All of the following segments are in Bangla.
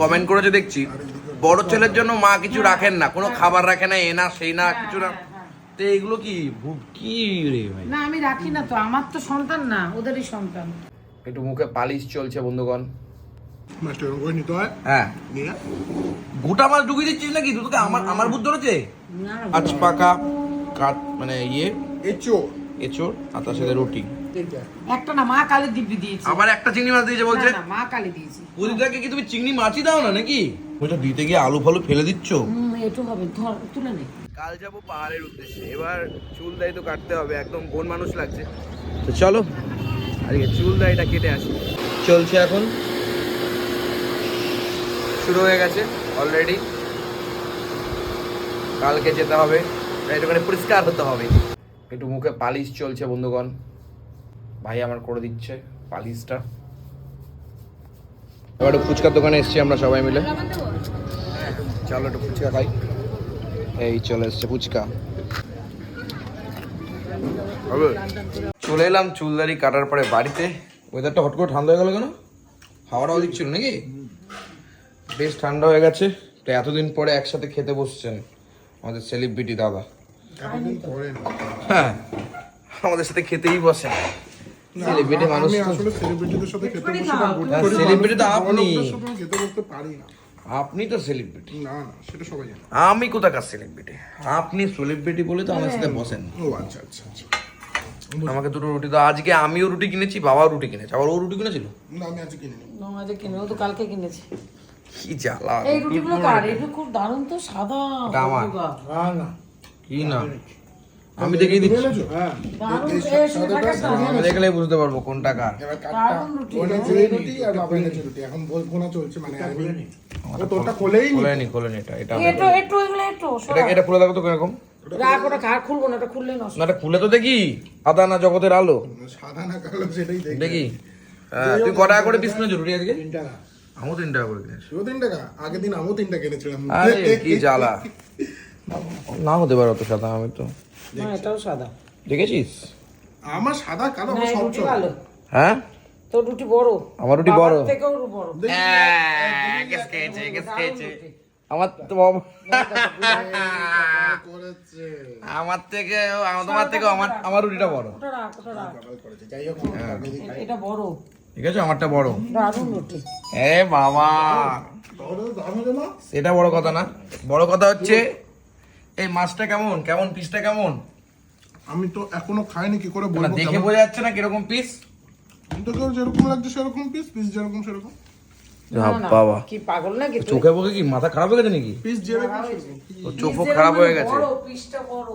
কমেন্ট করেছে দেখছি বড় ছেলের জন্য মা কিছু রাখেন না কোনো খাবার রাখে না এ না সেই না কিছু না। তো এগুলো কি কি রে ভাই? না আমি রাখি না তো আমার তো সন্তান না ওদেরই সন্তান। একটু মুখে পালিশ চলছে বন্ধুগণ। নিতে হয়? হ্যাঁ। নিয়ে গোটা মাছ ঢুকিয়ে দিচ্ছিস নাকি? তোকে আমার আমার বুদ্ধ রয়েছে? না আজ পাকা কাট মানে ইয়ে এচো এঁচোড় আর তার সাথে রুটি। একটা না মা কালী দিব্যি দিয়েছে। আবার একটা চিংড়ি মাছ দিয়েছে বলছে? না, মা কালী দিয়েছে। পুরিটাকে কি তুমি চিংড়ি মাছই দাও না নাকি? ওইটা দিতে গিয়ে আলু ফালু ফেলে দিচ্ছ? হুম একটু হবে ধর তুলে নে। কাল যাব পাহাড়ের উদ্দেশ্যে। এবার চুল দাড়ি তো কাটতে হবে একদম কোন মানুষ লাগছে। তো চলো। আজকে চুল দাড়িটা কেটে আসি। চলছে এখন। শুরু হয়ে গেছে অলরেডি কালকে যেতে হবে একটুখানি পরিষ্কার হতে হবে। একটু মুখে পালিশ চলছে বন্ধুগণ। ভাই আমার করে দিচ্ছে পালিশটা। এবার একটু ফুচকার দোকানে এসছি আমরা সবাই মিলে। চলো একটু ফুচকা খাই। এই চলে এসছে ফুচকা। চলে এলাম চুলদারি কাটার পরে বাড়িতে। ওয়েদারটা হট করে ঠান্ডা হয়ে গেল কেন? হাওয়াটাও দিচ্ছিল নাকি? বেশ ঠান্ডা হয়ে গেছে। তো এতদিন পরে একসাথে খেতে বসছেন আমাদের সেলিব্রিটি দাদা। হ্যাঁ আমাদের সাথে খেতেই বসে সেলিব্রিটি মানুষ আমি তো। আসলে সেলিব্রিটিদের সাথে খেতে বসে না, celebrity তো আপনি। সাথে খেতে বসতে পারি না। আপনি তো সেলিব্রিটি না না সেটা সবাই জানে। আমি কোথাকার সেলিব্রিটি আপনি সেলিব্রিটি বলে তো আমার সাথে বসেন। ও আচ্ছা আচ্ছা আচ্ছা। আমাকে দুটো রুটি দাও। আজকে আমিও রুটি কিনেছি বাবাও রুটি কিনেছে। আবার ও রুটি কিনেছিল? না আমি আজকে কিনিনি। নমাজে কিনে ও তো কালকে কিনেছে। কি জ্বালা। এই রুটিগুলো কার? এটা খুব দারুণ তো সাদা না না। কি না? আমি দেখেই দিচ্ছি? হ্যাঁ। দেখলেই বুঝতে পারব কোনটা কার। এখন কোনা চলছে মানে তোরটা খোলেই খোলেনি খোলেনি এটা এটা একটু এগুলো একটু এটা খুলে দেখো তো কীরকম? রাগ ওটা কার? খুলবো না এটা খুললেই নষ্ট। না এটা খুলে তো দেখি। আদা না জগতের আলো? সাদা না কালো সেটাই দেখি। দেখি। তুই কটা করে পিস আজকে? তিন টাকা আমিও তিন টাকা করে কিনেছি। তিন টাকা আগের দিন আমিও তিন টাকা কিনেছিলাম কি জ্বালা। না হতে পারে অত সাদা আমি তো না এটাও সাদা। দেখেছিস? আমার সাদা কালো আমার সব রুটি ভালো হ্যাঁ? তোর রুটি বড়। আমার রুটি বড়। থেকেও বড়। হ্যাঁ, খেয়েছে। আমার তো বাবা- আমার থেকে আমার তোমার থেকে আমার আমার রুটিটা বড়। খাই। এটা বড়। ঠিক আছে আমারটা বড়। এ বাবা। সেটা বড় কথা না। বড় কথা হচ্ছে এই মাছটা কেমন? কেমন পিসটা কেমন? আমি তো এখনও খাইনি কি করে বলব দেখে বোঝা যাচ্ছে না কীরকম পিস তোকে যেরকম লাগছে সেরকম পিস পিস যেরকম সেরকম। না, না, বাবা। কি পাগল নাকি চোখে কি? মাথা খারাপ হয়ে গেছে নাকি? পিস যেরকম চোখ খারাপ হয়ে গেছে। বড়, পিসটা বড়।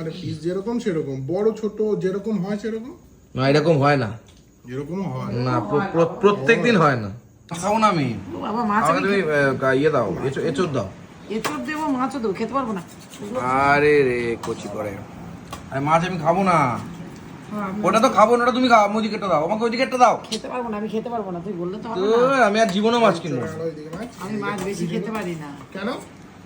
আরে পিস যেরকম সেরকম। বড় ছোট যেরকম হয় সেরকম? না এরকম হয় না। যেরকম হয়। না প্রত্যেক দিন হয় না। খাব না। আমি তো বাবা মাছ তুমি ইয়ে দাও এঁচো- দাও। এঁচড় দেবো মাছও দেবো খেতে পারব না। আরে রে কচি করে আরে মাছ আমি খাব না। হ্যাঁ, ওটা তো খাব না ওটা তুমি খাও মুদি কেটে দাও। আমাকে ওই কেটে দাও। খেতে পারব না আমি খেতে পারব না তুই বললে তো হবে না। আমি আর জীবনে মাছ কিনবো না। মাছ? আমি মাছ বেশি খেতে পারি না। কেন?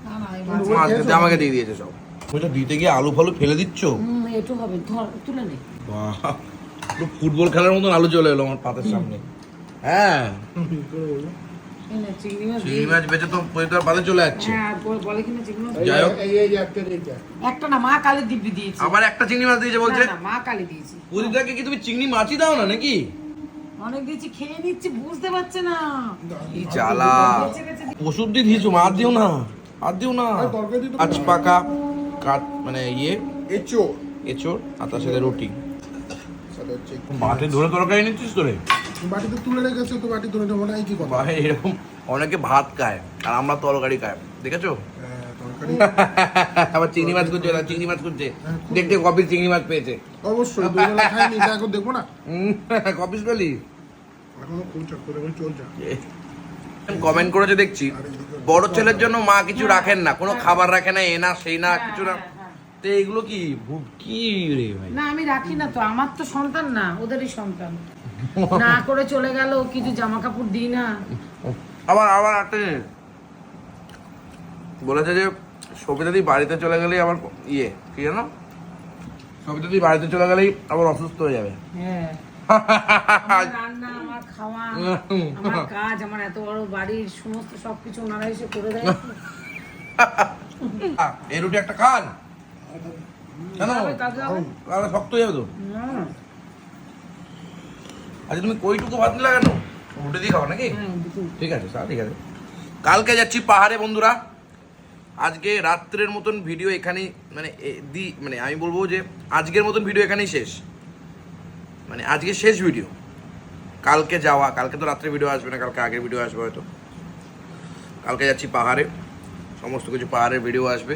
না না আমি মাছ মাছ আমাকে দিয়ে দিয়েছে সব। ওইটা দিতে গিয়ে আলু ফালু ফেলে দিচ্ছ? হুম একটু হবে ধর তুলে নে। বাহ। পুরো ফুটবল খেলার মতন আলু চলে এলো আমার পাতের সামনে। হ্যাঁ। চিংড়ি মাছ চিংড়ি দিয়ে- মাছ বেচে তো ওই তো চলে যাচ্ছে। হ্যাঁ আর বল- বলে কিনা চিংড়ি মাছ যাই হোক। এই এই একটা একটা না মা কালী দিব্যি দিয়েছে। আবার একটা চিংড়ি মাছ দিয়েছে বলছে? না, না, মা কালী দিয়েছে। পুরিটাকে কি তুমি চিংড়ি মাছই দাও না নাকি? অনেক দিয়েছি খেয়ে নিচ্ছি বুঝতে পারছে না। জ্বালা। ওষুধ দিয়ে দিয়েছ মাছ দিও না আর দিও না। আজ পাকা কাট মানে ইয়ে এচো এঁচোড় আর তার সাথে রুটি। বাটি ধরে তরকারি নিচ্ছিস তোরে? বাটিতে তুলে রেখেছে তো বাটি তুলে নেব না এই কি কথা? ভাই এরকম অনেকে ভাত খায় আর আমরা তরকারি খাই। দেখেছ? হ্যাঁ, আবার চিংড়ি মাছ করছে ওরা চিংড়ি মাছ করছে দেখতে কপিস চিংড়ি মাছ পেয়েছে। অবশ্যই দুবেলা খাইনি এখন দেখব না। কপিস পেলি এখনও খুলছে করে করে চলছে। কমেন্ট করেছে দেখছি। বড় ছেলের জন্য মা কিছু রাখেন না কোনো খাবার রাখে না এ না সেই না কিছু না। তো এগুলো কি কি রে ভাই? না আমি রাখি না তো আমার তো সন্তান না ওদেরই সন্তান। না করে চলে গেল কিছু জামা কাপড় দিই না। আবার আবার একটা জিনিস বলেছে যে সবিতাদি বাড়িতে চলে গেলেই আবার ইয়ে কি জানো সবিতাদি বাড়িতে চলে গেলেই আবার অসুস্থ হয়ে যাবে। হ্যাঁ। রান্না আমার খাওয়া আমার কাজ আমার এত বড় বাড়ির সমস্ত সবকিছু ওনারা এসে করে দেয়। এই রুটি একটা খান। কেন? শক্ত হয়ে যাবে তো। আচ্ছা তুমি কইটুকু ভাত নিলে কেন? রুটি দিয়ে খাও নাকি? হ্যাঁ, ঠিক আছে স্যার ঠিক আছে। কালকে যাচ্ছি পাহাড়ে বন্ধুরা। আজকে রাত্রের মতন ভিডিও এখানেই মানে দি মানে আমি বলব যে আজকের মতন ভিডিও এখানেই শেষ। মানে আজকে শেষ ভিডিও। কালকে যাওয়া কালকে তো রাত্রে ভিডিও আসবে না কালকে আগের ভিডিও আসবে হয়তো। কালকে যাচ্ছি পাহাড়ে সমস্ত কিছু পাহাড়ের ভিডিও আসবে।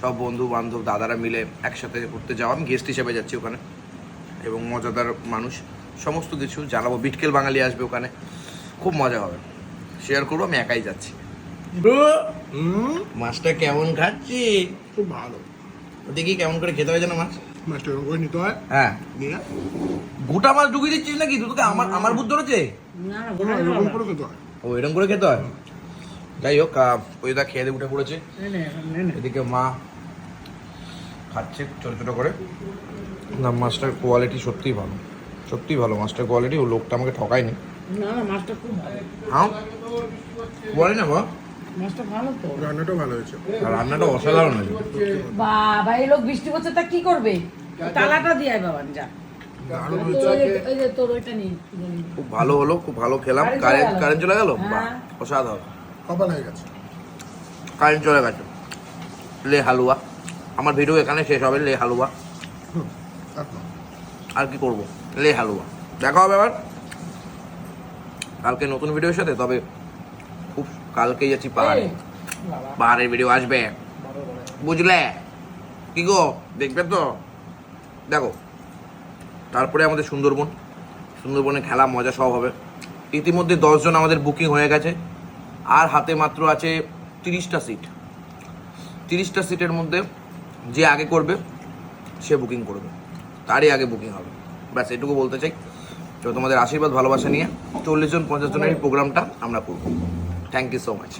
সব বন্ধু বান্ধব দাদারা মিলে একসাথে ঘুরতে যাওয়া। আমি গেস্ট হিসেবে যাচ্ছি ওখানে। এবং মজাদার মানুষ। সমস্ত কিছু জানাব। বিটকেল বাঙালি আসবে ওখানে। খুব মজা হবে। শেয়ার করব আমি একাই যাচ্ছি। হুম? মাছটা কেমন খাচ্ছি? খুব ভালো। দেখি কেমন করে খেতে হয় যেন মাছ। মাছটা এরকম করে নিতে হয়। হ্যাঁ। নিয়ে গোটা মাছ ঢুকিয়ে দিচ্ছিস নাকি? তুই তোকে আমার আমার বুদ্ধ রয়েছে? এরকম করে খেতে হয়। ও এরকম করে খেতে হয়? যাই হোক আহ, ওই দা খেয়ে দিয়ে উঠে পড়েছে। এদিকে মা খাচ্ছে ছোট ছোট করে। না মাছটার কোয়ালিটি সত্যিই ভালো। সত্যিই ভালো মাছটার কোয়ালিটি ও লোকটা আমাকে ঠকায়নি। না না মাছটা খুব ভালো। হ্যাঁ বলে না বা মাছটা ভালো তো। রান্নাটাও ভালো হয়েছে। আর রান্নাটা অসাধারণ হয়েছে। বাবা এই লোক বৃষ্টি পড়ছে তা কি করবে? তালাটা দিয়ে বাবান যা। খুব ভালো হলো খুব ভালো খেলাম। কারেন্ট কারেন্ট চলে গেল? হ্যাঁ। অসাধারণ। কপাল হয়ে গেছে। কারেন্ট চলে গেছে। লে হালুয়া। আমার ভিডিও এখানে শেষ হবে লে হালুয়া। আর কি করব? লে হালুয়া। দেখা হবে আবার। কালকে নতুন ভিডিওর সাথে তবে খুব কালকেই যাচ্ছি পাহাড়ে। পাহাড়ের ভিডিও আসবে। বুঝলে? কি গো? দেখবে তো? দেখো। তারপরে আমাদের সুন্দরবন। সুন্দরবনে খেলা মজা সব হবে। ইতিমধ্যে দশজন আমাদের বুকিং হয়ে গেছে। আর হাতে মাত্র আছে তিরিশটা সিট তিরিশটা সিটের মধ্যে যে আগে করবে সে বুকিং করবে। তারই আগে বুকিং হবে। ব্যাস এটুকু বলতে চাই। তো তোমাদের আশীর্বাদ, ভালোবাসা নিয়ে চল্লিশ জন, পঞ্চাশ জনের এই প্রোগ্রামটা আমরা করব। Thank you so much